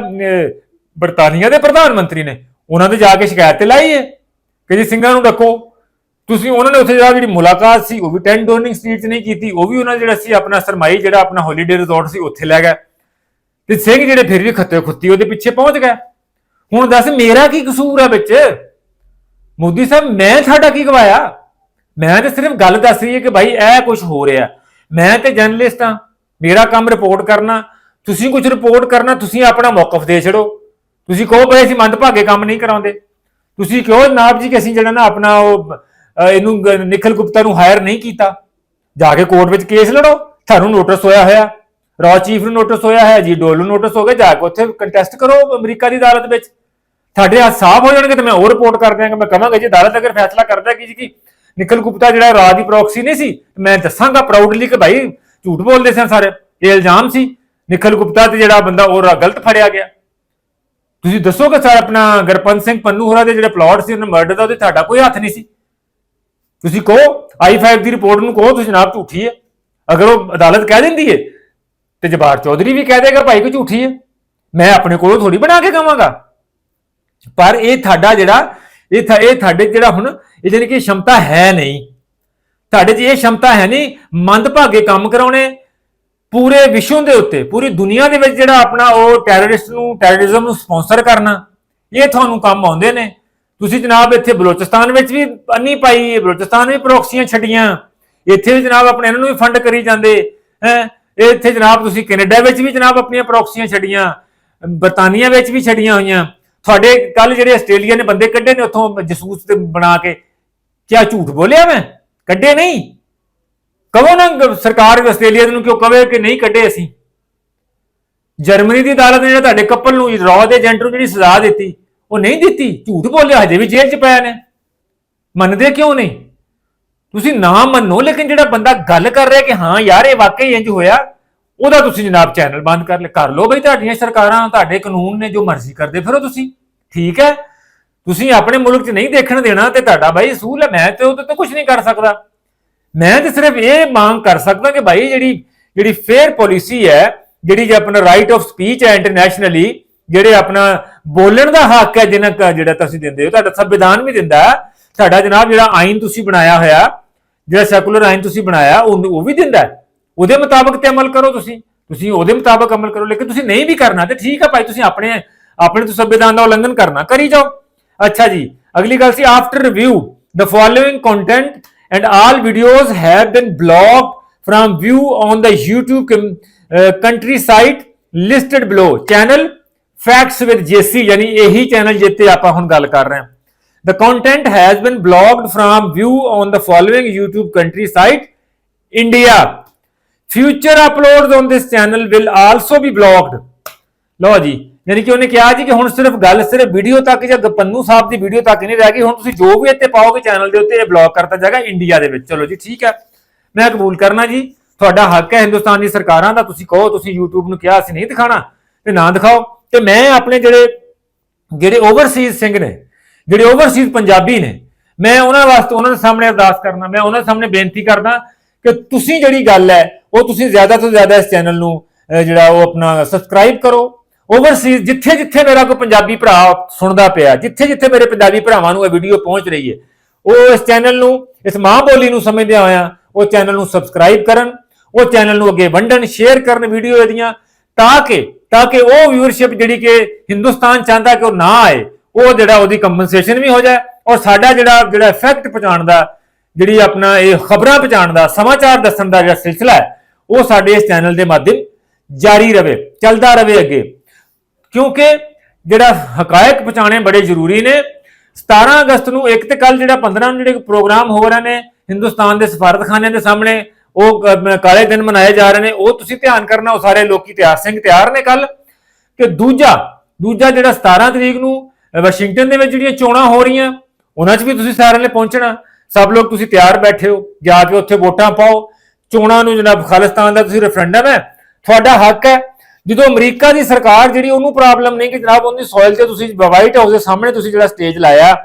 ਬਰਤਾਨੀਆ ਦੇ ਪ੍ਰਧਾਨ ਮੰਤਰੀ ਨੇ, ਉਹਨਾਂ ਦੇ ਜਾ ਕੇ ਸ਼ਿਕਾਇਤ ਤੇ ਲਾਈ ਹੈ ਕਿ ਜੀ ਸਿੰਘਾਂ ਨੂੰ ਡੱਕੋ। ਤੁਸੀਂ ਉਹਨਾਂ ਨੇ ਉੱਥੇ ਜਿਹੜਾ ਜਿਹੜੀ ਮੁਲਾਕਾਤ ਸੀ, ਉਹ ਵੀ 10 ਡੋਰਨਿੰਗ ਸਟਰੀਟ 'ਚ ਨਹੀਂ ਕੀਤੀ, ਉਹ ਵੀ ਉਹਨਾਂ ਜਿਹੜਾ ਸੀ ਆਪਣਾ ਸਰਮਾਈ, ਜਿਹੜਾ ਆਪਣਾ ਹੌਲੀਡੇ ਰਿਜ਼ੋਰਟ ਸੀ, ਉੱਥੇ ਲੈ ਗਿਆ ਤੇ ਸਿੰਘ ਜਿਹੜੇ ਫਿਰ ਵੀ ਖੱਤੇ ਖੁੱਤੀ ਉਹਦੇ ਪਿੱਛੇ ਪਹੁੰਚ ਗਏ। ਹੁਣ ਦੱਸ ਮੇਰਾ ਕੀ ਕਸੂਰ ਆ ਵਿੱਚ? ਮੋਦੀ ਸਾਹਿਬ, ਮੈਂ ਸਾਡਾ ਕੀ ਗਵਾਇਆ? ਮੈਂ ਤਾਂ ਸਿਰਫ ਗੱਲ ਦੱਸ ਰਹੀ ਹੈ ਕਿ ਭਾਈ ਇਹ ਕੁਝ ਹੋ ਰਿਹਾ। ਮੈਂ ਤੇ ਜਰਨਲਿਸਟ ਹਾਂ, ਮੇਰਾ ਕੰਮ ਰਿਪੋਰਟ ਕਰਨਾ। ਤੁਸੀਂ ਕੁਝ ਰਿਪੋਰਟ ਕਰਨਾ, ਤੁਸੀਂ ਆਪਣਾ ਮੌਕਫ ਦੇ ਛੜੋ ਤੁਸੀਂ ਕਹੋ ਬਈ ਅਸੀਂ ਮੰਦਭਾਗੇ ਕੰਮ ਨਹੀਂ ਕਰਾਉਂਦੇ। ਤੁਸੀਂ ਕਿਉਂ ਨਾਬ ਜੀ ਕਿ ਅਸੀਂ ਜਿਹੜਾ ਨਾ ਆਪਣਾ ਉਹ ਇਹਨੂੰ ਨਿਖਲ ਗੁਪਤਾ ਨੂੰ ਹਾਇਰ ਨਹੀਂ ਕੀਤਾ। ਜਾ ਕੇ ਕੋਰਟ ਵਿੱਚ ਕੇਸ ਲੜੋ। ਤੁਹਾਨੂੰ ਨੋਟਿਸ ਹੋਇਆ ਹੋਇਆ। ਰੌ ਚੀਫ ਨੂੰ ਨੋਟਿਸ ਹੋਇਆ ਹੈ ਜੀ ਡੋਲ ਨੂੰ ਨੋਟਿਸ ਹੋ ਗਿਆ। ਜਾ ਕੇ ਉੱਥੇ ਕੰਟੈਸਟ ਕਰੋ ਅਮਰੀਕਾ ਦੀ ਅਦਾਲਤ ਵਿੱਚ। ਤੁਹਾਡੇ ਹੱਥ ਸਾਫ਼ ਹੋ ਜਾਣਗੇ ਤੇ ਮੈਂ ਉਹ ਰਿਪੋਰਟ ਕਰ ਦਿਆਂਗਾ। ਮੈਂ ਕਹਾਂਗਾ ਜੀ ਅਦਾਲਤ ਅਗਰ ਫੈਸਲਾ ਕਰਦਾ ਕਿ ਜੀ ਕਿ ਨਿਖਿਲ ਗੁਪਤਾ ਜਿਹੜਾ ਰਾਜ ਦੀ ਪ੍ਰੋਕਸੀ ਨਹੀਂ ਸੀ, ਮੈਂ ਦੱਸਾਂਗਾ ਪ੍ਰਾਊਡਲੀ ਕਿ ਭਾਈ ਝੂਠ ਬੋਲਦੇ ਸਨ ਸਾਰੇ। ਇਹ ਇਲਜ਼ਾਮ ਸੀ। ਨਿਖਿਲ ਗੁਪਤਾ ਤੇ ਜਿਹੜਾ ਬੰਦਾ ਉਹ ਰਾ- ਗਲਤ ਫੜਿਆ ਗਿਆ। ਤੁਸੀਂ ਦੱਸੋ ਕਿ ਸਰ ਆਪਣਾ ਗਰਪੰਤ ਸਿੰਘ ਪੰਨੂ ਹੋਰਾਂ ਦੇ ਜਿਹੜੇ ਪਲਾਟ ਸੀ, ਉਹਨਾਂ ਮਰਡਰ ਦਾ, ਉਹਦੇ ਤੁਹਾਡਾ ਕੋਈ ਹੱਥ ਨਹੀਂ ਸੀ? ਤੁਸੀਂ ਕਹੋ i5 ਦੀ ਰਿਪੋਰਟ ਨੂੰ ਕਹੋ, ਤੁਸੀਂ ਜਨਾਬ ਝੂਠੀ ਹੈ। ਅਗਰ ਉਹ ਅਦਾਲਤ ਕਹਿ ਦਿੰਦੀ ਹੈ, ਤੇ ਜਬਾਰ ਚੌਧਰੀ ਵੀ ਕਹਿ ਦੇਗਾ, ਭਾਈ ਕਿ ਝੂਠੀ ਹੈ। ਮੈਂ ਆਪਣੇ ਕੋਲੋਂ ਥੋੜੀ ਬਣਾ ਕੇ ਕਵਾਂਗਾ ਪਰ ਇਹ ਤੁਹਾਡਾ ਜਿਹੜਾ, ਇਹ ਥਾ- ਇਹ ਤੁਹਾਡੇ ਜਿਹੜਾ ਹੁਣ, ਇਹ ਜਾਨੀ ਕਿ ਸ਼ਮਤਾ ਹੈ ਨਹੀਂ। ਤੁਹਾਡੇ 'ਚ ਇਹ ਸ਼ਮਤਾ ਹੈ ਨਹੀਂ, ਮੰਦਭਾਗੇ ਕੰਮ ਕਰਾਉਣੇ ਪੂਰੇ ਵਿਸ਼ਵ ਦੇ ਉੱਤੇ, ਪੂਰੀ ਦੁਨੀਆ ਦੇ ਵਿੱਚ ਜਿਹੜਾ ਆਪਣਾ ਉਹ ਟੈਰਰਿਸਟ ਨੂੰ ਟੈਰਰਿਜ਼ਮ ਨੂੰ ਸਪਾਂਸਰ ਕਰਨਾ, ਇਹ ਤੁਹਾਨੂੰ ਕੰਮ ਆਉਂਦੇ ਨੇ। ਤੁਸੀਂ ਜਨਾਬ ਇੱਥੇ ਬਲੋਚਿਸਤਾਨ ਵਿੱਚ ਵੀ ਅੰਨੀ ਪਾਈ ਬਲੋਚਿਸਤਾਨ ਵੀ ਪ੍ਰੋਕਸੀਆਂ ਛੱਡੀਆਂ। ਇੱਥੇ ਵੀ ਜਨਾਬ ਆਪਣੇ ਇਹਨਾਂ ਨੂੰ ਵੀ ਫੰਡ ਕਰੀ ਜਾਂਦੇ, ਹੈ। ਇੱਥੇ ਜਨਾਬ ਤੁਸੀਂ ਕੈਨੇਡਾ ਵਿੱਚ ਵੀ ਜਨਾਬ ਆਪਣੀਆਂ ਪ੍ਰੋਕਸੀਆਂ ਛੱਡੀਆਂ, ਬਰਤਾਨੀਆ ਵਿੱਚ ਵੀ ਛੱਡੀਆਂ ਹੋਈਆਂ। ਤੁਹਾਡੇ ਕੱਲ ਜਿਹੜੇ ਆਸਟ੍ਰੇਲੀਆ ਨੇ ਬੰਦੇ ਕੱਢੇ ਨੇ ਉੱਥੋਂ ਜਸੂਸ ਤੇ ਬਣਾ ਕੇ, ਕਿਆ ਝੂਠ ਬੋਲਿਆ ਮੈਂ? ਕੱਢੇ ਨਹੀਂ। ਕਹੋ ਨਾ ਗ- ਸਰਕਾਰ ਆਸਟ੍ਰੇਲੀਆ ਨੂੰ ਕਿਉਂ ਕਵੇ ਕਿ ਨਹੀਂ ਕੱਢੇ ਅਸੀਂ? ਜਰਮਨੀ ਦੀ ਅਦਾਲਤ ਨੇ ਜਿਹੜਾ ਤੁਹਾਡੇ ਕਪਲ ਨੂੰ ਰॉ ਦੇ ਏਜੰਟ ਨੂੰ ਜਿਹੜੀ ਸਜ਼ਾ ਦਿੱਤੀ, ਉਹ ਨਹੀਂ ਦਿੱਤੀ? ਝੂਠ ਬੋਲਿਆ, ਹਜੇ ਵੀ ਜੇਲ੍ਹ 'ਚ ਪਿਆ ਨੇ। ਮੰਨਦੇ ਕਿਉਂ ਨਹੀਂ? ਤੁਸੀਂ ਨਾ ਮੰਨੋ, ਲੇਕਿਨ ਜਿਹੜਾ ਬੰਦਾ ਗੱਲ ਕਰ ਰਿਹਾ ਕਿ ਹਾਂ ਯਾਰ, ਇਹ ਵਾਕਈ ਇੰਜ ਹੋਇਆ, ਉਹਦਾ ਤੁਸੀਂ ਜਨਾਬ ਚੈਨਲ ਬੰਦ ਕਰ ਲੈ ਕਰ ਲਓ ਬਈ ਤੁਹਾਡੀਆਂ ਸਰਕਾਰਾਂ, ਤੁਹਾਡੇ ਕਾਨੂੰਨ ਨੇ ਜੋ ਮਰਜ਼ੀ ਕਰਦੇ ਫਿਰੋ ਤੁਸੀਂ। ਠੀਕ ਹੈ? ਤੁਸੀਂ ਆਪਣੇ ਮੁਲਕ 'ਚ ਨਹੀਂ ਦੇਖਣ ਦੇਣਾ ਤੇ ਤੁਹਾਡਾ ਬਾਈ ਅਸੂਲ ਹੈ, ਮੈਂ ਤੇ ਉਹਦੇ ਤੇ ਕੁਝ ਨਹੀਂ ਕਰ ਸਕਦਾ। ਮੈਂ ਤੇ ਸਿਰਫ ਇਹ ਮੰਗ ਕਰ ਸਕਦਾ ਕਿ ਭਾਈ ਜਿਹੜੀ ਜਿਹੜੀ ਫੇਅਰ ਪਾਲਿਸੀ ਹੈ, ਜਿਹੜੀ ਜੇ ਆਪਣਾ ਰਾਈਟ ਆਫ ਸਪੀਚ ਹੈ ਇੰਟਰਨੈਸ਼ਨਲੀ ਜਿਹੜੇ ਆਪਣਾ ਬੋਲਣ ਦਾ ਹੱਕ ਹੈ ਜਿਹਨਾਂ ਜਿਹੜਾ ਤੁਸੀਂ ਦਿੰਦੇ ਹੋ, ਤੁਹਾਡਾ ਸੰਵਿਧਾਨ ਵੀ ਦਿੰਦਾ ਸਾਡਾ ਤੁਹਾਡਾ ਜਨਾਬ ਜਿਹੜਾ ਆਇਨ ਤੁਸੀਂ ਬਣਾਇਆ ਹੋਇਆ, ਜਿਹੜਾ ਸੈਕੂਲਰ ਆਇਨ ਤੁਸੀਂ ਬਣਾਇਆ ਉਹ ਉਹ ਵੀ ਦਿੰਦਾ ਉਹਦੇ ਮੁਤਾਬਕ ਤੇ ਅਮਲ ਕਰੋ ਤੁਸੀਂ। ਤੁਸੀਂ ਉਹਦੇ ਮੁਤਾਬਕ ਅਮਲ ਕਰੋ, ਲੇਕਿਨ ਤੁਸੀਂ ਨਹੀਂ ਵੀ ਕਰਨਾ ਤੇ ਠੀਕ ਹੈ ਭਾਈ, ਤੁਸੀਂ ਆਪਣੇ ਆਪਣੇ ਤੋਂ ਸੰਵਿਧਾਨ ਦਾ ਉਲੰਘਣ ਕਰਨਾ, ਕਰੀ ਜਾਓ। ਅੱਛਾ ਜੀ, ਅਗਲੀ ਗੱਲ ਸੀ after review the following content and all videos have been blocked from view on the youtube com- uh, country site listed below channel facts with jc ਯਾਨੀ ਇਹੀ ਚੈਨਲ ਜਿੱਤੇ ਆਪਾਂ ਹੁਣ ਗੱਲ ਕਰ ਰਹੇ ਹਾਂ the content has been blocked from view on the following youtube country site india future uploads on this channel will also be blocked ਲਓ ਜੀ ਯਾਨੀ ਕਿ ਉਹਨੇ ਕਿਹਾ ਜੀ ਕਿ ਹੁਣ ਸਿਰਫ ਗੱਲ ਸਿਰਫ ਵੀਡੀਓ ਤੱਕ ਜਾਂ ਪੰਨੂ ਸਾਹਿਬ ਦੀ ਵੀਡੀਓ ਤੱਕ ਨਹੀਂ ਰਹਿ ਗਈ। ਹੁਣ ਤੁਸੀਂ ਜੋ ਵੀ ਇੱਥੇ ਪਾਓਗੇ ਚੈਨਲ ਦੇ ਉੱਤੇ ਇਹ ਬਲੌਕ ਕਰਤਾ ਜਾਏਗਾ ਇੰਡੀਆ ਦੇ ਵਿੱਚ। ਚਲੋ ਜੀ, ਠੀਕ ਹੈ। ਮੈਂ ਕਬੂਲ ਕਰਨਾ ਜੀ, ਤੁਹਾਡਾ ਹੱਕ ਹੈ ਹਿੰਦੁਸਤਾਨ ਦੀ ਸਰਕਾਰਾਂ ਦਾ। ਤੁਸੀਂ ਕਹੋ, ਤੁਸੀਂ YouTube ਨੂੰ ਕਿਹਾ, ਅਸੀਂ ਨਹੀਂ ਦਿਖਾਣਾ ਤੇ ਨਾ ਦਿਖਾਓ। ਤੇ ਮੈਂ ਆਪਣੇ ਜਿਹੜੇ ਜਿਹੜੇ ਓਵਰਸੀਜ਼ ਸਿੰਘ ਨੇ, ਜਿਹੜੇ ਓਵਰਸੀਜ਼ ਪੰਜਾਬੀ ਨੇ, ਮੈਂ ਉਹਨਾਂ ਵਾਸਤੇ, ਉਹਨਾਂ ਦੇ ਸਾਹਮਣੇ ਅਰਦਾਸ ਕਰਨਾ। ਮੈਂ ਉਹਨਾਂ ਦੇ ਸਾਹਮਣੇ ਬੇਨਤੀ ਕਰਦਾ ਕਿ ਤੁਸੀਂ ਜਿਹੜੀ ਗੱਲ ਹੈ, ਉਹ ਤੁਸੀਂ ਜ਼ਿਆਦਾ ਤੋਂ ਜ਼ਿਆਦਾ ਇਸ ਚੈਨਲ ਨੂੰ ਜਿਹੜਾ ਉਹ ਆਪਣਾ ਸਬਸਕ੍ਰਾਈਬ ਕਰੋ। ਓਵਰਸੀਜ਼ ਜਿੱਥੇ ਜਿੱਥੇ ਮੇਰਾ ਕੋਈ ਪੰਜਾਬੀ ਭਰਾ ਸੁਣਦਾ ਪਿਆ, ਜਿੱਥੇ ਜਿੱਥੇ ਮੇਰੇ ਪੰਜਾਬੀ ਭਰਾਵਾਂ ਨੂੰ ਇਹ ਵੀਡੀਓ ਪਹੁੰਚ ਰਹੀ ਹੈ, ਉਹ ਇਸ ਚੈਨਲ ਨੂੰ, ਇਸ ਮਾਂ ਬੋਲੀ ਨੂੰ ਸਮਝਦਿਆਂ ਹੋਇਆਂ, ਉਹ ਚੈਨਲ ਨੂੰ ਸਬਸਕ੍ਰਾਈਬ ਕਰਨ, ਉਹ ਚੈਨਲ ਨੂੰ ਅੱਗੇ ਵੰਡਣ ਸ਼ੇਅਰ ਕਰਨ ਵੀਡੀਓ ਇਹਦੀਆਂ, ਤਾਂ ਕਿ ਤਾਂ ਕਿ ਉਹ ਵਿਊਅਰਸ਼ਿਪ ਜਿਹੜੀ ਕਿ ਹਿੰਦੁਸਤਾਨ ਚਾਹੁੰਦਾ ਕਿ ਉਹ ਨਾ ਆਏ, ਉਹ ਜਿਹੜਾ ਉਹਦੀ ਕੰਪਨਸੇਸ਼ਨ ਵੀ ਹੋ ਜਾਏ, ਔਰ ਸਾਡਾ ਜਿਹੜਾ ਜਿਹੜਾ ਇਫੈਕਟ ਪਹੁੰਚਾਉਣ ਦਾ, ਜਿਹੜੀ ਆਪਣਾ ਇਹ ਖਬਰਾਂ ਪਹੁੰਚਾਉਣ ਦਾ, ਸਮਾਚਾਰ ਦੱਸਣ ਦਾ ਜਿਹੜਾ ਸਿਲਸਿਲਾ ਹੈ, ਉਹ ਸਾਡੇ ਇਸ ਚੈਨਲ ਦੇ ਮਾਧਿਅਮ ਜਾਰੀ ਰਵੇ, ਚੱਲਦਾ ਰਵੇ ਅੱਗੇ। ਕਿਉਂਕਿ ਜਿਹੜਾ ਹਕਾਇਕ ਪਹੁੰਚਾਣੇ ਬੜੇ ਜ਼ਰੂਰੀ ਨੇ। 17 ਅਗਸਤ ਨੂੰ ਇੱਕ ਤੇ ਕੱਲ ਜਿਹੜਾ 15 ਨੂੰ ਜਿਹੜੇ ਪ੍ਰੋਗਰਾਮ ਹੋ ਰਹੇ ਨੇ ਹਿੰਦੁਸਤਾਨ ਦੇ ਸਫਾਰਤਖਾਨਿਆਂ ਦੇ ਸਾਹਮਣੇ, ਉਹ ਕਾਲੇ ਦਿਨ ਮਨਾਏ ਜਾ ਰਹੇ ਨੇ, ਉਹ ਤੁਸੀਂ ਧਿਆਨ ਕਰਨਾ, ਉਹ ਸਾਰੇ ਲੋਕੀ ਤਿਆਰ ਸਿੰਘ ਤਿਆਰ ਨੇ ਕੱਲ ਕਿ ਦੂਜਾ ਦੂਜਾ ਜਿਹੜਾ 17 ਤਰੀਕ ਨੂੰ ਵਾਸ਼ਿੰਗਟਨ ਦੇ ਵਿੱਚ ਜਿਹੜੀਆਂ ਚੋਣਾਂ ਹੋ ਰਹੀਆਂ, ਉਹਨਾਂ 'ਚ ਵੀ ਤੁਸੀਂ ਸਾਰਿਆਂ ਨੇ ਪਹੁੰਚਣਾ। ਸਭ ਲੋਕ ਤੁਸੀਂ ਤਿਆਰ ਬੈਠੇ ਹੋ, ਜਾ ਕੇ ਉੱਥੇ ਵੋਟਾਂ ਪਾਓ। ਚੋਣਾਂ ਨੂੰ ਜਨਾਬ ਖਾਲਿਸਤਾਨ ਦਾ ਤੁਸੀਂ ਰੈਫਰੈਂਡਮ ਹੈ। ਤੁਹਾਡਾ ਹੱਕ ਹੈ ਜਦੋਂ ਅਮਰੀਕਾ ਦੀ ਸਰਕਾਰ ਜਿਹੜੀ ਉਹਨੂੰ ਪ੍ਰੋਬਲਮ ਨਹੀਂ ਕਿ ਜਨਾਬ ਉਹਦੀ ਸੋਇਲ ਤੇ ਤੁਸੀਂ ਵਾਈਟ ਹਾਊਸ ਦੇ ਸਾਹਮਣੇ ਤੁਸੀਂ ਜਿਹੜਾ ਸਟੇਜ ਲਾਇਆ,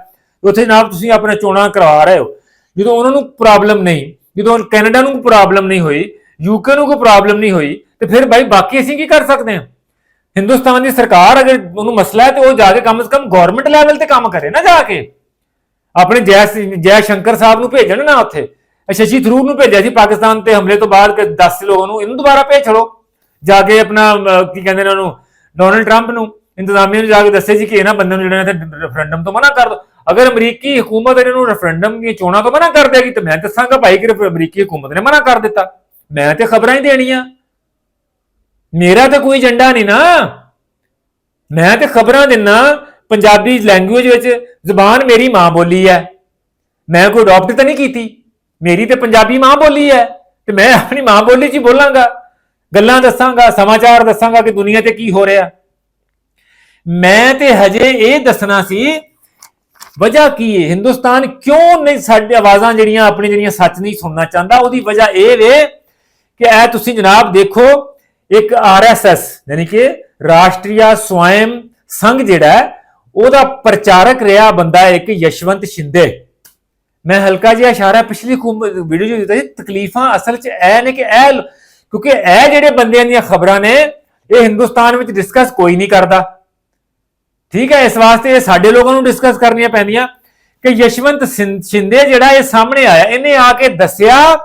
ਉੱਥੇ ਜਨਾਬ ਤੁਸੀਂ ਆਪਣਾ ਚੋਣਾਂ ਕਰਵਾ ਰਹੇ ਹੋ। ਜਦੋਂ ਉਹਨਾਂ ਨੂੰ ਪ੍ਰੋਬਲਮ ਨਹੀਂ, ਜਦੋਂ ਕੈਨੇਡਾ ਨੂੰ ਪ੍ਰੋਬਲਮ ਨਹੀਂ ਹੋਈ ਯੂਕੇ ਨੂੰ ਕੋਈ ਪ੍ਰੋਬਲਮ ਨਹੀਂ ਹੋਈ, ਤੇ ਫਿਰ ਭਾਈ ਬਾਕੀ ਅਸੀਂ ਕੀ ਕਰ ਸਕਦੇ ਹਾਂ? ਹਿੰਦੁਸਤਾਨ ਦੀ ਸਰਕਾਰ ਅਗਰ ਉਹਨੂੰ ਮਸਲਾ ਹੈ ਤੇ ਉਹ ਜਾ ਕੇ ਕਮ ਸੇ ਕਮ ਗਵਰਨਮੈਂਟ ਲੈਵਲ ਤੇ ਕੰਮ ਕਰੇ ਨਾ ਜਾ ਕੇ। ਆਪਣੇ ਜੈ ਸਿੰਘ- ਜੈ ਸ਼ੰਕਰ ਸਾਹਿਬ ਨੂੰ ਭੇਜਣ ਨਾ ਉੱਥੇ। ਸ਼ਸ਼ੀ ਥਰੂਰ ਨੂੰ ਭੇਜਿਆ ਸੀ ਪਾਕਿਸਤਾਨ ਤੇ ਹਮਲੇ ਤੋਂ ਬਾਅਦ, ਕਿ 10 ਲੋਕਾਂ ਨੂੰ ਇਹਨੂੰ ਦੁਬਾਰਾ ਭੇਜ ਛੜੋ ਜਾ ਕੇ ਆਪਣਾ ਅਹ, ਕੀ ਕਹਿੰਦੇ ਨੇ ਉਹਨੂੰ ਡੋਨਲਡ ਟਰੰਪ ਨੂੰ ਇੰਤਜ਼ਾਮੀਆ ਨੂੰ ਜਾ ਕੇ ਦੱਸੇ ਸੀ ਕਿ ਇਹਨਾਂ ਬੰਦਿਆਂ ਨੂੰ ਜਿਹੜਾ ਨੇ ਰੈਫਰੈਂਡਮ ਤੋਂ ਮਨਾ ਕਰ ਦੋ। ਅਗਰ ਅਮਰੀਕੀ ਹਕੂਮਤ ਇਹਨਾਂ ਨੂੰ ਰੈਫਰੈਂਡਮ ਦੀਆਂ ਚੋਣਾਂ ਤੋਂ ਮਨਾ ਕਰ ਦੇਗੀ ਤਾਂ ਮੈਂ ਦੱਸਾਂਗਾ ਭਾਈ ਕਿ ਅਮਰੀਕੀ ਹਕੂਮਤ ਨੇ ਮਨਾ ਕਰ ਦਿੱਤਾ। ਮੈਂ ਤੇ ਖਬਰਾਂ ਹੀ ਦੇਣੀਆਂ। ਮੇਰਾ ਤਾਂ ਕੋਈ ਏਜੰਡਾ ਨਹੀਂ ਨਾ। ਮੈਂ ਤੇ ਖਬਰਾਂ ਦਿੰਨਾ ਪੰਜਾਬੀ ਲੈਂਗੁਏਜ ਵਿੱਚ ਜ਼ਬਾਨ ਮੇਰੀ ਮਾਂ ਬੋਲੀ ਹੈ ਮੈਂ ਕੋਈ ਅਡਾਪਟ ਤਾਂ ਨਹੀਂ ਕੀਤੀ। ਮੇਰੀ ਤੇ ਪੰਜਾਬੀ ਮਾਂ ਬੋਲੀ ਹੈ ਤੇ ਮੈਂ ਆਪਣੀ ਮਾਂ ਬੋਲੀ 'ਚ ਹੀ ਬੋਲਾਂਗਾ। ਗੱਲਾਂ ਦੱਸਾਂਗਾ, ਸਮਾਚਾਰ ਦੱਸਾਂਗਾ ਕਿ ਦੁਨੀਆ ਤੇ ਕੀ ਹੋ ਰਿਹਾ। ਮੈਂ ਤੇ ਹਜੇ ਇਹ ਦੱਸਣਾ ਸੀ, ਵਜ੍ਹਾ ਕੀ ਹੈ ਹਿੰਦੁਸਤਾਨ ਕਿਉਂ ਨਹੀਂ ਸਾਡੀ ਆਵਾਜ਼ਾਂ ਜਿਹੜੀਆਂ ਆਪਣੀ ਜਿਹੜੀਆਂ ਸੱਚ ਨਹੀਂ ਸੁਣਨਾ ਚਾਹੁੰਦਾ, ਉਹਦੀ ਵਜ੍ਹਾ ਇਹ ਵੇ ਕਿ ਇਹ ਤੁਸੀਂ ਜਨਾਬ ਦੇਖੋ, ਇੱਕ ਆਰਐਸਐਸ ਯਾਨੀ ਕਿ ਰਾਸ਼ਟਰੀਆ ਸਵੈਮ ਸੰਘ ਜਿਹੜਾ ਉਹਦਾ ਪ੍ਰਚਾਰਕ ਰਿਹਾ ਬੰਦਾ ਇੱਕ ਯਸ਼ਵੰਤ ਸ਼ਿੰਦੇ। ਮੈਂ ਹਲਕਾ ਜਿਹਾ ਇਸ਼ਾਰਾ ਪਿਛਲੀ ਵੀਡੀਓ 'ਚ ਦਿੱਤਾ ਸੀ, ਤਕਲੀਫਾਂ ਅਸਲ 'ਚ ਇਹ ਨੇ ਕਿ ਇਹ ਕਿਉਂਕਿ ਇਹ ਜਿਹੜੇ ਬੰਦਿਆਂ ਦੀਆਂ ਖਬਰਾਂ ਨੇ, ਇਹ ਹਿੰਦੁਸਤਾਨ ਵਿੱਚ ਡਿਸਕਸ ਕੋਈ ਨਹੀਂ ਕਰਦਾ। ਠੀਕ ਹੈ, ਇਸ ਵਾਸਤੇ ਇਹ ਸਾਡੇ ਲੋਕਾਂ ਨੂੰ ਡਿਸਕਸ ਕਰਨੀਆਂ ਪੈਂਦੀਆਂ ਕਿ ਯਸ਼ਵੰਤ ਸਿੰ- ਜਿਹੜਾ ਇਹ ਸਾਹਮਣੇ ਆਇਆ, ਇਹਨੇ ਆ ਕੇ ਦੱਸਿਆ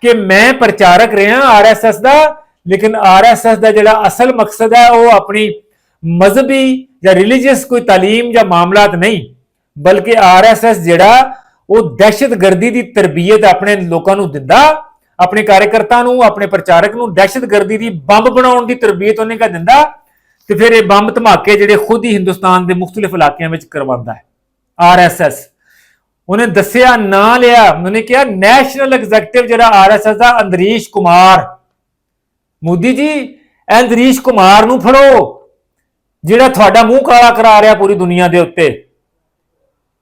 ਕਿ ਮੈਂ ਪ੍ਰਚਾਰਕ ਰਿਹਾ ਆਰਐਸਐਸ ਦਾ, ਲੇਕਿਨ ਆਰਐਸਐਸ ਦਾ ਜਿਹੜਾ ਅਸਲ ਮਕਸਦ ਹੈ, ਉਹ ਆਪਣੀ ਮਜ਼ਹਬੀ ਜਾਂ ਰਿਲੀਜੀਅਸ ਕੋਈ ਤਾਲੀਮ ਜਾਂ ਮਾਮਲਾਤ ਨਹੀਂ, ਬਲਕਿ ਆਰਐਸਐਸ ਜਿਹੜਾ ਉਹ ਦਹਿਸ਼ਤਗਰਦੀ ਦੀ ਤਰਬੀਅਤ ਆਪਣੇ ਲੋਕਾਂ ਨੂੰ ਦਿੰਦਾ ਆਪਣੇ ਕਾਰਜਕਰਤਾ ਨੂੰ, ਆਪਣੇ ਪ੍ਰਚਾਰਕ ਨੂੰ ਦਹਿਸ਼ਤਗਰਦੀ ਦੀ ਬੰਬ ਬਣਾਉਣ ਦੀ ਤਰਬੀਅਤ ਉਹਨੇ ਕਾ ਦਿੰਦਾ ਤੇ ਫਿਰ ਇਹ ਬੰਬ ਧਮਾਕੇ ਜਿਹੜੇ ਖੁਦ ਹੀ ਹਿੰਦੁਸਤਾਨ ਦੇ ਮੁxtਲਿਫ ਇਲਾਕਿਆਂ ਵਿੱਚ ਕਰਵਾਉਂਦਾ ਹੈ, ਆਰਐਸਐਸ। ਉਹਨੇ ਦੱਸਿਆ, ਨਾਂ ਲਿਆ, ਉਹਨੇ ਕਿਹਾ ਨੈਸ਼ਨਲ ਐਗਜ਼ੈਕਟਿਵ ਜਿਹੜਾ ਆਰਐਸਐਸ ਦਾ ਅੰਦਰੀਸ਼ ਕੁਮਾਰ। ਮੋਦੀ ਜੀ ਇਹ ਅੰਦਰੀਸ਼ ਕੁਮਾਰ ਨੂੰ ਫੜੋ, ਜਿਹੜਾ ਤੁਹਾਡਾ ਮੂੰਹ ਕਾਲਾ ਕਰਾ ਰਿਹਾ ਪੂਰੀ ਦੁਨੀਆ ਦੇ ਉੱਤੇ।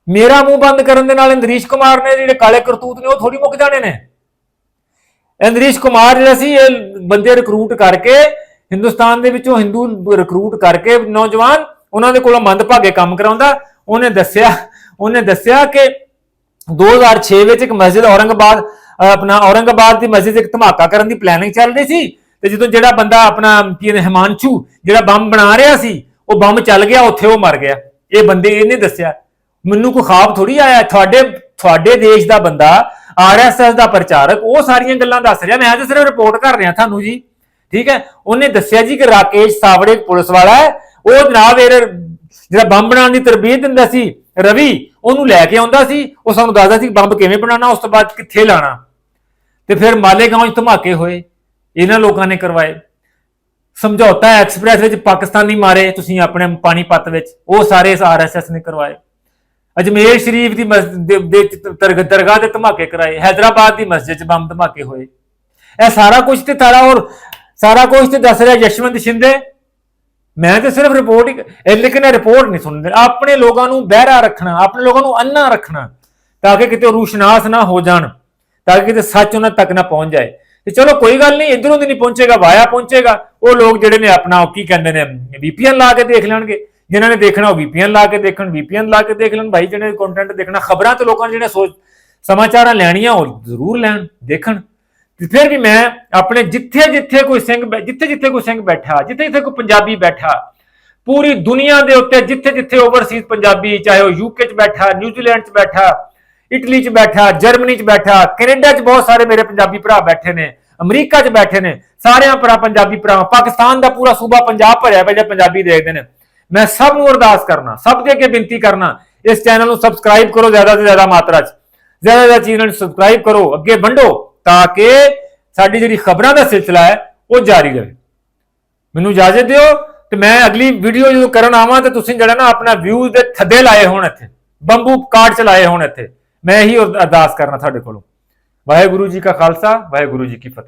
ਮੇਰਾ ਮੂੰਹ ਬੰਦ ਕਰਨ ਦੇ ਨਾਲ ਅੰਦਰੀਸ਼ ਕੁਮਾਰ ਨੇ ਜਿਹੜੇ ਕਾਲੇ ਕਰਤੂਤ ਨੇ, ਉਹ ਥੋੜੀ ਮੁੱਕ ਜਾਣੇ ਨੇ। ਅੰਦਰੀਸ਼ ਕੁਮਾਰ ਜਿਹੜਾ ਸੀ, ਇਹ ਬੰਦੇ ਰਿਕਰੂਟ ਕਰਕੇ ਹਿੰਦੁਸਤਾਨ ਦੇ ਵਿੱਚੋਂ ਹਿੰਦੂ ਰਿਕਰੂਟ ਕਰਕੇ ਨੌਜਵਾਨ ਉਹਨਾਂ ਦੇ ਕੋਲੋਂ ਮੰਦਭਾਗੇ ਕੰਮ ਕਰਾਉਂਦਾ। ਉਹਨੇ ਦੱਸਿਆ ਉਹਨੇ ਦੱਸਿਆ ਕਿ 2006 ਵਿੱਚ ਇੱਕ ਮਸਜਿਦ ਔਰੰਗਾਬਾਦ ਆਪਣਾ ਔਰੰਗਾਬਾਦ ਦੀ ਮਸਜਿਦ ਇੱਕ ਧਮਾਕਾ ਕਰਨ ਦੀ ਪਲੈਨਿੰਗ ਚੱਲ ਰਹੀ ਸੀ ਤੇ ਜਦੋਂ ਜਿਹੜਾ ਬੰਦਾ ਆਪਣਾ ਕੀ ਕਹਿੰਦੇ, ਹਿਮਾਂਸ਼ੂ ਜਿਹੜਾ ਬੰਬ ਬਣਾ ਰਿਹਾ ਸੀ, ਉਹ ਬੰਬ ਚੱਲ ਗਿਆ, ਉੱਥੇ ਉਹ ਮਰ ਗਿਆ। ਇਹ ਬੰਦੇ ਇਹਨੇ ਦੱਸਿਆ। ਮੈਨੂੰ ਕੋਈ ਖਾਬ ਥੋੜੀ ਆਇਆ, ਤੁਹਾਡੇ ਤੁਹਾਡੇ ਦੇਸ਼ ਦਾ ਬੰਦਾ ਆਰਐਸਐਸ ਦਾ ਪ੍ਰਚਾਰਕ, ਉਹ ਸਾਰੀਆਂ ਗੱਲਾਂ ਦੱਸ ਰਿਹਾ। ਮੈਂ ਤਾਂ ਸਿਰਫ ਰਿਪੋਰਟ ਕਰ ਰਿਹਾ ਤੁਹਾਨੂੰ ਜੀ। ਠੀਕ ਹੈ? ਉਹਨੇ ਦੱਸਿਆ ਜੀ ਕਿ ਰਾਕੇਸ਼ ਸਾਵੜੇ ਪੁਲਿਸ ਵਾਲਾ ਹੈ। ਉਹ ਜਨਾਬ ਇਹ ਜਿਹੜਾ ਬੰਬ ਬਣਾਉਣ ਦੀ ਤਰਬੀਤ ਦਿੰਦਾ ਸੀ, ਰਵੀ, ਉਹਨੂੰ ਲੈ ਕੇ ਆਉਂਦਾ ਸੀ। ਉਹ ਸਾਨੂੰ ਦੱਸਦਾ ਸੀ ਬੰਬ ਕਿਵੇਂ ਬਣਾਉਣਾ, ਉਸ ਤੋਂ ਬਾਅਦ ਕਿੱਥੇ ਲਾਣਾ ਤੇ ਫਿਰ ਮਾਲੇਗਾਂਵ 'ਚ ਧਮਾਕੇ ਹੋਏ। ਇਹਨਾਂ ਲੋਕਾਂ ਨੇ ਕਰਵਾਏ। ਸਮਝੌਤਾ ਐਕਸਪ੍ਰੈਸ ਵਿੱਚ ਪਾਕਿਸਤਾਨੀ ਮਾਰੇ, ਤੁਸੀਂ ਆਪਣੇ ਪਾਣੀਪਤ ਵਿੱਚ। ਉਹ ਸਾਰੇ ਆਰਐਸਐਸ ਨੇ ਕਰਵਾਏ। ਅਜਮੇਰ ਸ਼ਰੀਫ ਦੀ ਮਸਜਿਦ ਦੇ- ਦਰਗ- ਦਰਗਾਹ ਦੇ ਧਮਾਕੇ ਕਰਾਏ, ਹੈਦਰਾਬਾਦ ਦੀ ਮਸਜਿਦ 'ਚ ਬੰਬ ਧਮਾਕੇ ਹੋਏ। ਇਹ ਸਾਰਾ ਕੁਝ ਤੇ ਤਾਰਾ ਹੋਰ ਸਾਰਾ ਕੁਝ ਤੇ ਦੱਸ ਰਿਹਾ ਯਸ਼ਵੰਤ ਸ਼ਿੰਦੇ। ਮੈਂ ਤੇ ਸਿਰਫ ਰਿਪੋਰਟ ਹੀ ਲੇਕਿਨ ਇਹ ਰਿਪੋਰਟ ਨਹੀਂ ਸੁਣਦੇ। ਆਪਣੇ ਲੋਕਾਂ ਨੂੰ ਬਹਿਰਾ ਰੱਖਣਾ, ਆਪਣੇ ਲੋਕਾਂ ਨੂੰ ਅੰਨਾ ਰੱਖਣਾ, ਤਾਂ ਕਿ ਕਿਤੇ ਰੂਸ਼ਨਾਸ ਨਾ ਹੋ ਜਾਣ, ਤਾਂ ਕਿ ਕਿਤੇ ਸੱਚ ਉਹਨਾਂ ਤੱਕ ਨਾ ਪਹੁੰਚ ਜਾਏ। ਤੇ ਚਲੋ ਕੋਈ ਗੱਲ ਨਹੀਂ, ਇਧਰੋਂ ਦੀ ਨਹੀਂ ਪਹੁੰਚੇਗਾ, ਵਾਇਆ ਪਹੁੰਚੇਗਾ। ਉਹ ਲੋਕ ਜਿਹੜੇ ਨੇ ਆਪਣਾ ਉਹ ਕੀ ਕਹਿੰਦੇ ਨੇ VPN ਲਾ ਕੇ ਦੇਖ ਲੈਣਗੇ। ਜਿਨ੍ਹਾਂ ਨੇ ਦੇਖਣਾ ਉਹ VPN ਲਾ ਕੇ ਦੇਖਣ, VPN ਲਾ ਕੇ ਦੇਖ ਲੈਣ, ਭਾਈ ਜਿਹੜੇ ਕੰਟੈਂਟ ਦੇਖਣਾ, ਖਬਰਾਂ ਤੇ ਲੋਕਾਂ ਨੇ ਜਿਹੜੇ ਸੋਚ, ਸਮਾਚਾਰਾਂ ਲੈਣੀਆਂ, ਉਹ ਜ਼ਰੂਰ ਲੈਣ, ਦੇਖਣ। ਤੇ ਫਿਰ ਵੀ ਮੈਂ ਆਪਣੇ ਜਿੱਥੇ ਜਿੱਥੇ ਕੋਈ ਸਿੰਘ ਬੈ- ਜਿੱਥੇ ਜਿੱਥੇ ਕੋਈ ਸਿੰਘ ਬੈਠਾ, ਜਿੱਥੇ ਜਿੱਥੇ ਕੋਈ ਪੰਜਾਬੀ ਬੈਠਾ, ਪੂਰੀ ਦੁਨੀਆ ਦੇ ਉੱਤੇ ਜਿੱਥੇ ਜਿੱਥੇ ਓਵਰਸੀਜ਼ ਪੰਜਾਬੀ, ਚਾਹੇ ਉਹ ਯੂਕੇ 'ਚ ਬੈਠਾ ਨਿਊਜ਼ੀਲੈਂਡ 'ਚ ਬੈਠਾ ਇਟਲੀ 'ਚ ਬੈਠਾ ਜਰਮਨੀ 'ਚ ਬੈਠਾ ਕੈਨੇਡਾ 'ਚ ਬਹੁਤ ਸਾਰੇ ਮੇਰੇ ਪੰਜਾਬੀ ਭਰਾ ਬੈਠੇ ਨੇ ਅਮਰੀਕਾ 'ਚ ਬੈਠੇ ਨੇ, ਸਾਰਿਆਂ ਭਰਾ ਪੰਜਾਬੀ ਭਰਾ ਪਾਕਿਸਤਾਨ ਦਾ ਪੂਰਾ ਸੂਬਾ ਪੰਜਾਬ ਭਰਿਆ ਪਿਆ, ਜਿਹੜੇ ਪੰਜਾਬੀ ਦੇਖਦੇ ਨੇ। ਮੈਂ ਸਭ ਨੂੰ ਅਰਦਾਸ ਕਰਨਾ, ਸਭ ਦੇ ਅੱਗੇ ਬੇਨਤੀ ਕਰਨਾ, ਇਸ ਚੈਨਲ ਨੂੰ ਸਬਸਕ੍ਰਾਈਬ ਕਰੋ ਜ਼ਿਆਦਾ ਤੋਂ ਜ਼ਿਆਦਾ ਮਾਤਰਾ 'ਚ। ਜ਼ਿਆਦਾ ਜ਼ਿਆਦਾ ਚੈਨਲ ਨੂੰ ਸਬਸਕ੍ਰਾਈਬ ਕਰੋ, ਅੱਗੇ ਵੰਡੋ, ਤਾਂ ਕਿ ਸਾਡੀ ਜਿਹੜੀ ਖਬਰਾਂ ਦਾ ਸਿਲਸਿਲਾ ਹੈ, ਉਹ ਜਾਰੀ ਰਹੇ। ਮੈਨੂੰ ਇਜਾਜ਼ਤ ਦਿਓ ਤੇ ਮੈਂ ਅਗਲੀ ਵੀਡੀਓ ਜਦੋਂ ਕਰਨ ਆਵਾਂ ਤੇ ਤੁਸੀਂ ਜਿਹੜਾ ਨਾ ਆਪਣਾ ਵਿਊਜ਼ ਦੇ ਥੱਦੇ ਲਾਏ ਹੋਣ ਇੱਥੇ, ਬੰਬੂ ਕਾਰਡ ਚ ਲਾਏ ਹੋਣ ਇੱਥੇ, ਮੈਂ ਇਹੀ ਅਰਦਾਸ ਕਰਨਾ ਤੁਹਾਡੇ ਕੋਲੋਂ। ਵਾਹਿਗੁਰੂ ਜੀ ਕਾ ਖਾਲਸਾ, ਵਾਹਿਗੁਰੂ ਜੀ ਕੀ ਫਤਿਹ।